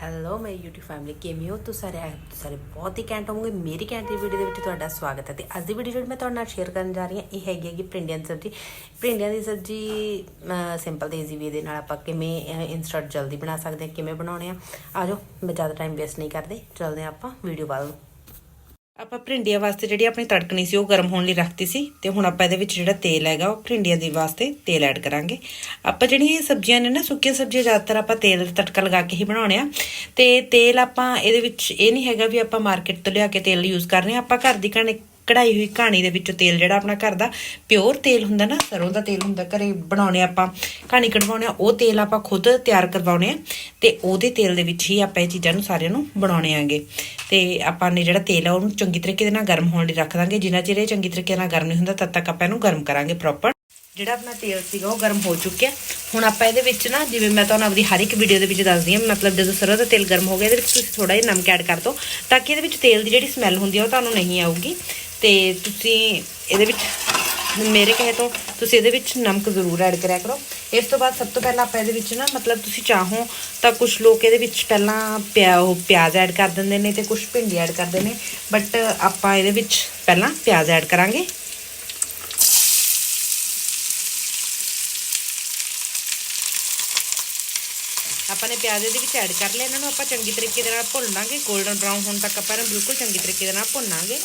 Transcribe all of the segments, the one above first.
Hello ਮੇਰੀ YouTube family ਕਿਵੇਂ ਹੋ? ਤੁਸੀਂ ਸਾਰੇ ਆਏ ਤੁਸੀਂ ਸਾਰੇ ਬਹੁਤ ਹੀ ਘੈਂਟ ਹੋਵੋਗੇ। ਮੇਰੀ ਘੈਂਟ ਦੀ ਵੀਡੀਓ ਦੇ ਵਿੱਚ ਤੁਹਾਡਾ ਸਵਾਗਤ ਹੈ। ਤੇ ਅੱਜ ਦੀ ਵੀਡੀਓ ਜਿਹੜੀ ਮੈਂ ਤੁਹਾਡੇ ਨਾਲ ਸ਼ੇਅਰ ਕਰਨ ਜਾ ਰਹੀ ਹਾਂ, ਇਹ ਹੈਗੀ ਹੈ ਕਿ ਭਿੰਡੀਆਂ ਦੀ ਸਬਜ਼ੀ। ਭਿੰਡੀਆਂ ਦੀ ਸਬਜ਼ੀ ਸਿੰਪਲ ਤੇ ਈਜ਼ੀ ਵੇ ਦੇ ਨਾਲ ਆਪਾਂ ਕਿਵੇਂ ਇਨਸਟੈਂਟ ਜਲਦੀ ਬਣਾ ਸਕਦੇ ਹਾਂ, ਕਿਵੇਂ ਬਣਾਉਣੇ ਆ। ਆਜੋ ਮੈਂ ਜ਼ਿਆਦਾ ਟਾਈਮ ਵੇਸਟ ਨਹੀਂ ਕਰਦੇ। ਚੱਲਦੇ ਹਾਂ ਆਪਾਂ ਵੀਡੀਓ ਵੱਲ ਨੂੰ। ਆਪਾਂ ਭਿੰਡੀਆਂ ਵਾਸਤੇ ਜਿਹੜੀ ਆਪਣੀ ਤੜਕਣੀ ਸੀ, ਉਹ ਗਰਮ ਹੋਣ ਲਈ ਰੱਖਤੀ ਸੀ ਤੇ ਹੁਣ ਆਪਾਂ ਇਹਦੇ ਵਿੱਚ ਜਿਹੜਾ ਤੇਲ ਹੈਗਾ, ਉਹ ਭਿੰਡੀਆਂ ਦੇ ਵਾਸਤੇ ਤੇਲ ਐਡ ਕਰਾਂਗੇ। ਆਪਾਂ ਜਿਹੜੀਆਂ ਇਹ ਸਬਜ਼ੀਆਂ ਨੇ ਨਾ, ਸੁੱਕੀਆਂ ਸਬਜ਼ੀਆਂ ਜ਼ਿਆਦਾਤਰ ਆਪਾਂ ਤੇਲ ਦਾ ਤੜਕਾ ਲਗਾ ਕੇ ਹੀ ਬਣਾਉਣੇ ਆ। ਤੇ ਤੇਲ ਆਪਾਂ ਇਹਦੇ ਵਿੱਚ ਇਹ ਨਹੀਂ ਹੈਗਾ ਵੀ ਆਪਾਂ ਮਾਰਕੀਟ ਤੋਂ ਲਿਆ ਕੇ ਤੇਲ ਯੂਜ਼ ਕਰ ਰਹੇ ਆ ਆਪਾਂ ਘਰ ਦੀ ਕਣੇ ਕਢਾਈ ਹੋਈ ਕਹਾਣੀ ਦੇ ਵਿੱਚੋਂ ਤੇਲ ਜਿਹੜਾ ਆਪਣਾ ਘਰ ਦਾ ਪਿਓਰ ਤੇਲ ਹੁੰਦਾ ਨਾ, ਸਰੋਂ ਦਾ ਤੇਲ ਹੁੰਦਾ, ਘਰੇ ਬਣਾਉਣੇ ਆਪਾਂ, ਕਹਾਣੀ ਕਢਵਾਉਣੇ ਆ, ਉਹ ਤੇਲ ਆਪਾਂ ਖੁਦ ਤਿਆਰ ਕਰਵਾਉਣੇ ਆ, ਤੇ ਉਹਦੇ ਤੇਲ ਦੇ ਵਿੱਚ ਹੀ ਆਪਾਂ ਇਹ ਚੀਜ਼ਾਂ ਨੂੰ ਸਾਰਿਆਂ ਨੂੰ ਬਣਾਉਣੇ ਆਂਗੇ। ਤੇ ਆਪਾਂ ਨੇ ਜਿਹੜਾ ਤੇਲ ਆ, ਉਹਨੂੰ ਚੰਗੀ ਤਰੀਕੇ ਦੇ ਨਾਲ ਗਰਮ ਹੋਣ ਲਈ ਰੱਖ ਦਾਂਗੇ, ਜਿੰਨਾ ਚਿਰ ਇਹ ਚੰਗੀ ਤਰੀਕੇ ਨਾਲ ਗਰਮ ਨਹੀਂ ਹੁੰਦਾ, ਤਦ ਤੱਕ ਆਪਾਂ ਇਹਨੂੰ ਗਰਮ ਕਰਾਂਗੇ ਪ੍ਰੋਪਰ ਜਿਹੜਾ ਆਪਣਾ ਤੇਲ ਸੀਗਾ, ਉਹ ਗਰਮ ਹੋ ਚੁੱਕਿਆ। ਹੁਣ ਆਪਾਂ ਇਹਦੇ ਵਿੱਚ ਨਾ, ਜਿਵੇਂ ਮੈਂ ਤੁਹਾਨੂੰ ਆਪਣੀ ਹਰ ਇੱਕ ਵੀਡੀਓ ਦੇ ਵਿੱਚ ਦੱਸਦੀ ਹਾਂ, ਮਤਲਬ ਜਦੋਂ ਸਰੋਂ ਦਾ ਤੇਲ ਗਰਮ ਹੋ ਗਿਆ, ਇਹਦੇ ਵਿੱਚ ਤੁਸੀਂ ਥੋੜਾ ਜਿਹਾ ਨਮਕ ਐਡ ਕਰ ਦਿਓ, ਤਾਂ ਕਿ ਇਹਦੇ ਵਿੱਚ ਤੇਲ ਦੀ ਜਿਹੜੀ ਸਮੈਲ ਹੁੰਦੀ ਆ, ਉਹ ਤੁਹਾਨੂੰ ਨਹੀਂ ਆਊਗੀ। ਤੇ ਤੁਸੀਂ ਇਹਦੇ ਵਿੱਚ, ਮੇਰੇ ਕਹੇ ਤੋਂ ਤੁਸੀਂ ਇਹਦੇ ਵਿੱਚ ਨਮਕ ਜ਼ਰੂਰ ਐਡ ਕਰਿਆ ਕਰੋ। ਇਸ ਤੋਂ ਬਾਅਦ ਸਭ ਤੋਂ ਪਹਿਲਾਂ ਆਪਾਂ ਇਹਦੇ ਵਿੱਚ ਨਾ, ਮਤਲਬ ਤੁਸੀਂ ਚਾਹੋ ਤਾਂ ਕੁਝ ਲੋਕ ਇਹਦੇ ਵਿੱਚ ਪਹਿਲਾਂ ਪਿਆ, ਉਹ ਪਿਆਜ਼ ਐਡ ਕਰ ਦਿੰਦੇ ਨੇ ਤੇ ਕੁਝ ਭਿੰਡੀ ਐਡ ਕਰਦੇ ਨੇ ਬਟ ਆਪਾਂ ਇਹਦੇ ਵਿੱਚ ਪਹਿਲਾਂ ਪਿਆਜ਼ ਐਡ ਕਰਾਂਗੇ। ਆਪਾਂ ਨੇ ਪਿਆਜ਼ ਇਹਦੇ ਵਿੱਚ ਐਡ ਕਰ ਲਿਆ, ਇਹਨਾਂ ਨੂੰ ਆਪਾਂ ਚੰਗੀ ਤਰੀਕੇ ਦੇ ਨਾਲ ਭੁੰਨ ਲਾਂਗੇ 골ਡਨ ਬ੍ਰਾਊਨ ਹੋਣ ਤੱਕ ਆਪਾਂ ਇਹਨੂੰ ਬਿਲਕੁਲ ਚੰਗੀ ਤਰੀਕੇ ਦੇ ਨਾਲ ਭੁੰਨਾਂਗੇ।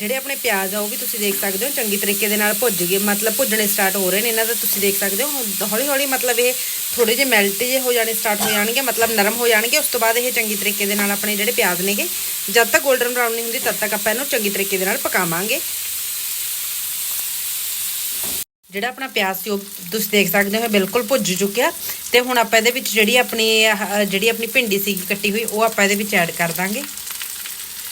ਜਿਹੜੇ ਆਪਣੇ ਪਿਆਜ਼ ਆ, ਉਹ ਵੀ ਤੁਸੀਂ ਦੇਖ ਸਕਦੇ ਹੋ, ਚੰਗੀ ਤਰੀਕੇ ਦੇ ਨਾਲ ਭੁੱਜ ਗਏ, ਮਤਲਬ ਭੁੱਜਣੇ ਸਟਾਰਟ ਹੋ ਰਹੇ ਨੇ, ਇਹਨਾਂ ਦਾ ਤੁਸੀਂ ਦੇਖ ਸਕਦੇ ਹੋ ਹੌਲੀ ਹੌਲੀ ਮਤਲਬ ਇਹ ਥੋੜੇ ਜਿਹੇ ਮੈਲਟ ਜੇ ਹੋ ਜਾਣੇ ਸਟਾਰਟ ਹੋ ਜਾਣਗੇ, ਮਤਲਬ ਨਰਮ ਹੋ ਜਾਣਗੇ, ਉਸ ਤੋਂ ਬਾਅਦ ਇਹ ਚੰਗੀ ਤਰੀਕੇ ਦੇ ਨਾਲ ਆਪਣੇ ਜਿਹੜੇ ਪਿਆਜ਼ ਨੇਗੇ, ਜਦ ਤੱਕ 골ਡਨ ਬਰਾਊਨ ਨਹੀਂ ਹੁੰਦੀ, ਤਦ ਤੱਕ ਆਪਾਂ ਇਹਨੂੰ ਚੰਗੀ ਤਰੀਕੇ ਦੇ ਨਾਲ ਪਕਾਵਾਂਗੇ। ਜਿਹੜਾ ਆਪਣਾ ਪਿਆਜ਼ ਸੀ, ਉਹ ਤੁਸੀਂ ਦੇਖ ਸਕਦੇ ਹੋ ਬਿਲਕੁਲ ਭੁੱਜ ਚੁੱਕਿਆ ਤੇ ਹੁਣ ਆਪਾਂ ਇਹਦੇ ਵਿੱਚ ਜਿਹੜੀ ਆਪਣੀ ਜਿਹੜੀ ਆਪਣੀ ਭਿੰਡੀ ਸੀਗੀ ਕੱਟੀ ਹੋਈ, ਉਹ ਆਪਾਂ ਇਹਦੇ ਵਿੱਚ ਐਡ ਕਰ ਦਾਂਗੇ।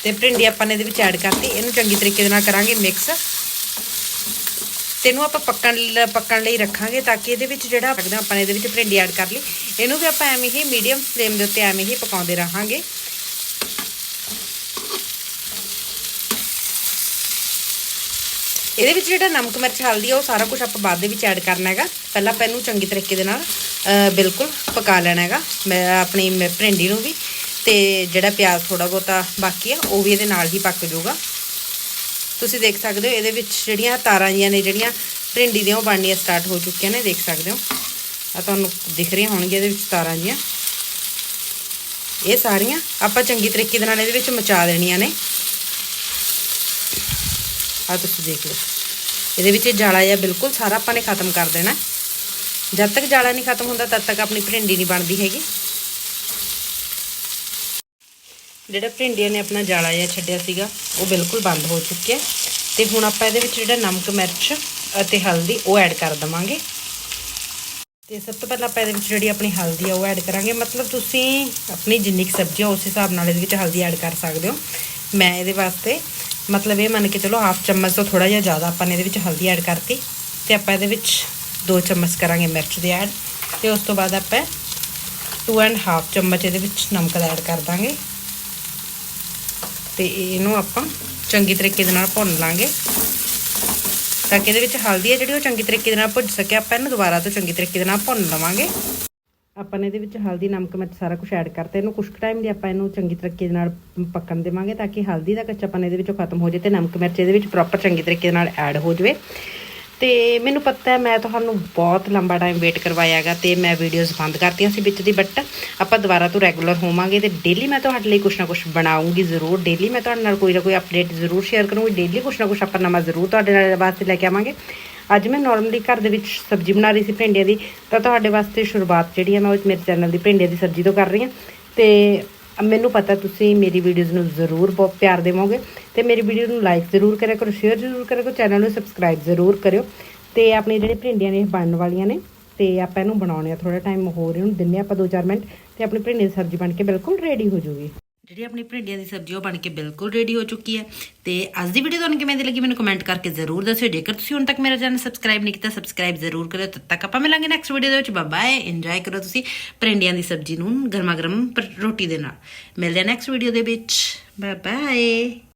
ਤੇ ਭਿੰਡੀ ਆਪਾਂ ਨੇ ਇਹਦੇ ਵਿੱਚ ਐਡ ਕਰਤੀ। ਇਹਨੂੰ ਚੰਗੀ ਤਰੀਕੇ ਦੇ ਨਾਲ ਕਰਾਂਗੇ ਮਿਕਸ ਤੇ ਇਹਨੂੰ ਆਪਾਂ ਪੱਕਣ ਪੱਕਣ ਲਈ ਰੱਖਾਂਗੇ ਤਾਂ ਕਿ ਇਹਦੇ ਵਿੱਚ ਜਿਹੜਾ ਰੱਖਦੇ ਆਪਾਂ ਨੇ ਇਹਦੇ ਵਿੱਚ ਭਿੰਡੀ ਐਡ ਕਰ ਲਈ। ਇਹਨੂੰ ਵੀ ਆਪਾਂ ਐਵੇਂ ਹੀ ਮੀਡੀਅਮ ਫਲੇਮ ਦੇ ਉੱਤੇ ਐਵੇਂ ਹੀ ਪਕਾਉਂਦੇ ਰਹਾਂਗੇ। ਇਹਦੇ ਵਿੱਚ ਜਿਹੜਾ ਨਮਕ ਮਿਰਚ ਹਲਦੀ ਆ, ਉਹ ਸਾਰਾ ਕੁਝ ਆਪਾਂ ਬਾਅਦ ਦੇ ਵਿੱਚ ਐਡ ਕਰਨਾ ਹੈਗਾ। ਪਹਿਲਾਂ ਆਪਾਂ ਇਹਨੂੰ ਚੰਗੀ ਤਰੀਕੇ ਦੇ ਨਾਲ ਬਿਲਕੁਲ ਪਕਾ ਲੈਣਾ ਹੈਗਾ, ਮੈਂ, ਆਪਣੀ ਭਿੰਡੀ ਨੂੰ ਵੀ। ਤੇ ਜਿਹੜਾ ਪਿਆਜ਼ ਥੋੜਾ ਬਹੁਤਾ ਬਾਕੀ ਆ, ਉਹ ਵੀ ਇਹਦੇ ਨਾਲ ਹੀ ਪੱਕ ਜਾਊਗਾ। ਤੁਸੀਂ ਦੇਖ ਸਕਦੇ ਹੋ, ਇਹਦੇ ਵਿੱਚ ਜਿਹੜੀਆਂ ਤਾਰਾਂ ਜੀਆਂ ਨੇ, ਜਿਹੜੀਆਂ ਭਿੰਡੀ ਦੀਆਂ ਉਹ ਬਣਨੀਆਂ ਸਟਾਰਟ ਹੋ ਚੁੱਕੀਆਂ ਨੇ, ਦੇਖ ਸਕਦੇ ਹੋ। ਆ ਤੁਹਾਨੂੰ ਦਿਖ ਰਹੀਆਂ ਹੋਣਗੀਆਂ ਇਹਦੇ ਵਿੱਚ ਤਾਰਾਂ ਜੀਆਂ। ਇਹ ਸਾਰੀਆਂ ਆਪਾਂ ਚੰਗੀ ਤਰੀਕੇ ਦੇ ਨਾਲ ਇਹਦੇ ਵਿੱਚ ਮਚਾ ਦੇਣੀਆਂ ਨੇ। ਆ ਤੁਸੀਂ ਦੇਖ ਲਓ। ਇਹਦੇ ਵਿੱਚ ਜਾਲਾ ਜਿਹਾ ਬਿਲਕੁਲ ਸਾਰਾ ਆਪਾਂ ਨੇ ਖਤਮ ਕਰ ਦੇਣਾ। ਜਦ ਤੱਕ ਜਾਲਾ ਨਹੀਂ ਖਤਮ ਹੁੰਦਾ, ਤਦ ਤੱਕ ਆਪਣੀ ਭਿੰਡੀ ਨਹੀਂ ਬਣਦੀ ਹੈਗੀ। ਜਿਹੜਾ ਭਿੰਡੀਆਂ ਨੇ ਆਪਣਾ ਜਾਲਾ ਜਿਹਾ ਛੱਡਿਆ ਸੀਗਾ, ਉਹ ਬਿਲਕੁਲ ਬੰਦ ਹੋ ਚੁੱਕਿਆ ਤੇ ਹੁਣ ਆਪਾਂ ਇਹਦੇ ਵਿੱਚ ਜਿਹੜਾ ਨਮਕ, ਮਿਰਚ ਅਤੇ ਹਲਦੀ ਉਹ ਐਡ ਕਰ ਦਵਾਂਗੇ। ਤੇ ਸਭ ਤੋਂ ਪਹਿਲਾਂ ਆਪਾਂ ਇਹਦੇ ਵਿੱਚ ਜਿਹੜੀ ਆਪਣੀ ਹਲਦੀ ਆ ਉਹ ਐਡ ਕਰਾਂਗੇ। ਮਤਲਬ ਤੁਸੀਂ ਆਪਣੀ ਜਿੰਨੀ ਕੁ ਸਬਜ਼ੀ ਆ ਉਸ ਹਿਸਾਬ ਨਾਲ ਇਹਦੇ ਵਿੱਚ ਹਲਦੀ ਐਡ ਕਰ ਸਕਦੇ ਹੋ। ਮੈਂ ਇਹਦੇ ਵਾਸਤੇ, ਮਤਲਬ ਇਹ ਮੰਨ ਕੇ ਚਲੋ ਹਾਫ ਚਮਚ ਤੋਂ ਥੋੜਾ ਜਿਹਾ ਜ਼ਿਆਦਾ ਆਪਾਂ ਨੇ ਇਹਦੇ ਵਿੱਚ ਹਲਦੀ ਐਡ ਕਰਤੀ। ਤੇ ਆਪਾਂ ਇਹਦੇ ਵਿੱਚ 2 ਚਮਚ ਕਰਾਂਗੇ ਮਿਰਚ ਦੇ ਐਡ। ਤੇ ਉਸ ਤੋਂ ਬਾਅਦ ਆਪਾਂ 2 ਐਂਡ ਹਾਫ ਚਮਚ ਇਹਦੇ ਵਿੱਚ ਨਮਕ ਦਾ ਐਡ ਕਰ ਦਾਂਗੇ। ਤੇ ਇਹਨੂੰ ਆਪਾਂ ਚੰਗੀ ਤਰੀਕੇ ਦੇ ਨਾਲ ਭੁੰਨ ਲਾਂਗੇ। ਤਾਂ ਕਿ ਇਹਦੇ ਵਿੱਚ ਹਲਦੀ ਹੈ ਜਿਹੜੀ, ਉਹ ਚੰਗੀ ਤਰੀਕੇ ਦੇ ਨਾਲ ਭੁੱਜ ਸਕੇ। ਆਪਾਂ ਇਹਨੂੰ ਦੁਬਾਰਾ ਤੋਂ ਚੰਗੀ ਤਰੀਕੇ ਦੇ ਨਾਲ ਭੁੰਨ ਲਵਾਂਗੇ। ਆਪਾਂ ਨੇ ਇਹਦੇ ਵਿੱਚ ਹਲਦੀ, ਨਮਕ, ਮਿਰਚ ਸਾਰਾ ਕੁਝ ਐਡ ਕਰਤਾ। ਇਹਨੂੰ ਕੁਝ ਟਾਈਮ ਲਈ ਆਪਾਂ ਇਹਨੂੰ ਚੰਗੀ ਤਰੀਕੇ ਦੇ ਨਾਲ ਪੱਕਣ ਦੇਵਾਂਗੇ, ਤਾਂ ਕਿ ਹਲਦੀ ਦਾ ਕੱਚਾਪਨ ਇਹਦੇ ਵਿੱਚੋਂ ਖਤਮ ਹੋ ਜਾਵੇ ਤੇ ਨਮਕ, ਮਿਰਚ ਇਹਦੇ ਵਿੱਚ ਪ੍ਰੋਪਰ ਚੰਗੀ ਤਰੀਕੇ ਦੇ ਨਾਲ ਐਡ ਹੋ ਜਾਵੇ। ਤੇ ਮੈਨੂੰ ਪਤਾ ਹੈ, ਮੈਂ ਤੁਹਾਨੂੰ ਬਹੁਤ ਲੰਬਾ ਟਾਈਮ ਵੇਟ ਕਰਵਾਇਆਗਾ ਤੇ ਮੈਂ ਵੀਡੀਓਜ਼ ਬੰਦ ਕਰਤੀਆਂ ਸੀ ਵਿੱਚ ਦੀ ਬਟ ਆਪਾਂ ਦੁਬਾਰਾ ਤੋਂ ਰੈਗੂਲਰ ਹੋਵਾਂਗੇ ਤੇ ਡੇਲੀ ਮੈਂ ਤੁਹਾਡੇ ਲਈ ਕੁਛ ਨਾ ਕੁਛ ਬਣਾਉਂਗੀ ਜ਼ਰੂਰ। ਡੇਲੀ ਮੈਂ ਤੁਹਾਡੇ ਨਾਲ ਕੋਈ ਨਾ ਕੋਈ ਅਪਡੇਟ ਜ਼ਰੂਰ ਸ਼ੇਅਰ ਕਰੂੰਗੀ। ਡੇਲੀ ਕੁਛ ਨਾ ਕੁਛ ਆਪਾਂ ਨਵਾਂ ਜ਼ਰੂਰ ਤੁਹਾਡੇ ਨਾਲ ਵਾਸਤੇ ਲੈ ਕੇ ਆਵਾਂਗੇ। ਅੱਜ ਮੈਂ ਨਾਰਮਲੀ ਘਰ ਦੇ ਵਿੱਚ ਸਬਜ਼ੀ ਬਣਾ ਰਹੀ ਸੀ ਭਿੰਡੀਆਂ ਦੀ, ਤਾਂ ਤੁਹਾਡੇ ਵਾਸਤੇ ਸ਼ੁਰੂਆਤ ਜਿਹੜੀ ਹੈ ਮੈਂ ਉਹ ਮੇਰੇ ਚੈਨਲ ਦੀ ਭਿੰਡੀਆਂ ਦੀ ਸਬਜ਼ੀ ਤੋਂ ਕਰ ਰਹੀ ਹਾਂ। ਤੇ ਮੈਨੂੰ ਪਤਾ ਤੁਸੀਂ ਮੇਰੀ ਵੀਡੀਓਜ਼ ਨੂੰ ਜ਼ਰੂਰ ਬਹੁਤ ਪਿਆਰ ਦੇਵੋਗੇ ਤੇ ਮੇਰੀ ਵੀਡੀਓ ਨੂੰ ਲਾਈਕ ਜ਼ਰੂਰ ਕਰਿਆ ਕਰੋ ਸ਼ੇਅਰ ਜ਼ਰੂਰ ਕਰਿਆ ਕਰੋ ਚੈਨਲ ਨੂੰ ਸਬਸਕ੍ਰਾਈਬ ਜ਼ਰੂਰ ਕਰਿਓ ਤੇ ਆਪਣੇ ਜਿਹੜੇ ਭਿੰਡੀਆਂ ਨੇ ਬਣਨ ਵਾਲੀਆਂ ਨੇ ਤੇ ਆਪਾਂ ਇਹਨੂੰ ਬਣਾਉਣੇ ਆ ਥੋੜਾ ਟਾਈਮ ਹੋਰ ਰਿਹਾ ਹੁਣ ਦਿੰਨੇ ਆਪਾਂ 2-4 ਮਿੰਟ ਤੇ ਆਪਣੀ ਭਿੰਡੀ ਦੀ ਸਬਜ਼ੀ ਬਣ ਕੇ ਬਿਲਕੁਲ ਰੈਡੀ ਹੋ ਜੂਗੀ ਜਿਹੜੀ ਆਪਣੀ ਭਿੰਡੀਆਂ ਦੀ ਸਬਜ਼ੀ ਉਹ ਬਣ ਕੇ ਬਿਲਕੁਲ ਰੈਡੀ ਹੋ ਚੁੱਕੀ ਹੈ। ਤੇ ਅੱਜ ਦੀ ਵੀਡੀਓ ਤੁਹਾਨੂੰ ਕਿਵੇਂ ਦੀ ਲੱਗੀ, ਮੈਨੂੰ ਕਮੈਂਟ ਕਰਕੇ ਜ਼ਰੂਰ ਦੱਸਿਓ। ਜੇਕਰ ਤੁਸੀਂ ਹੁਣ ਤੱਕ ਮੇਰਾ ਚੈਨਲ ਸਬਸਕ੍ਰਾਈਬ ਨਹੀਂ ਕੀਤਾ ਸਬਸਕ੍ਰਾਈਬ ਜ਼ਰੂਰ ਕਰਿਓ। ਤਦ ਤੱਕ ਆਪਾਂ ਮਿਲਾਂਗੇ ਨੈਕਸਟ ਵੀਡੀਓ ਦੇ ਵਿੱਚ। ਬਾਏ ਇੰਜੋਏ ਕਰੋ ਤੁਸੀਂ ਭਿੰਡੀਆਂ ਦੀ ਸਬਜ਼ੀ ਨੂੰ ਗਰਮਾ ਗਰਮ ਰੋਟੀ ਦੇ ਨਾਲ। ਮਿਲਦੇ ਆ ਨੈਕਸਟ ਵੀਡੀਓ ਦੇ ਵਿੱਚ। Bye bye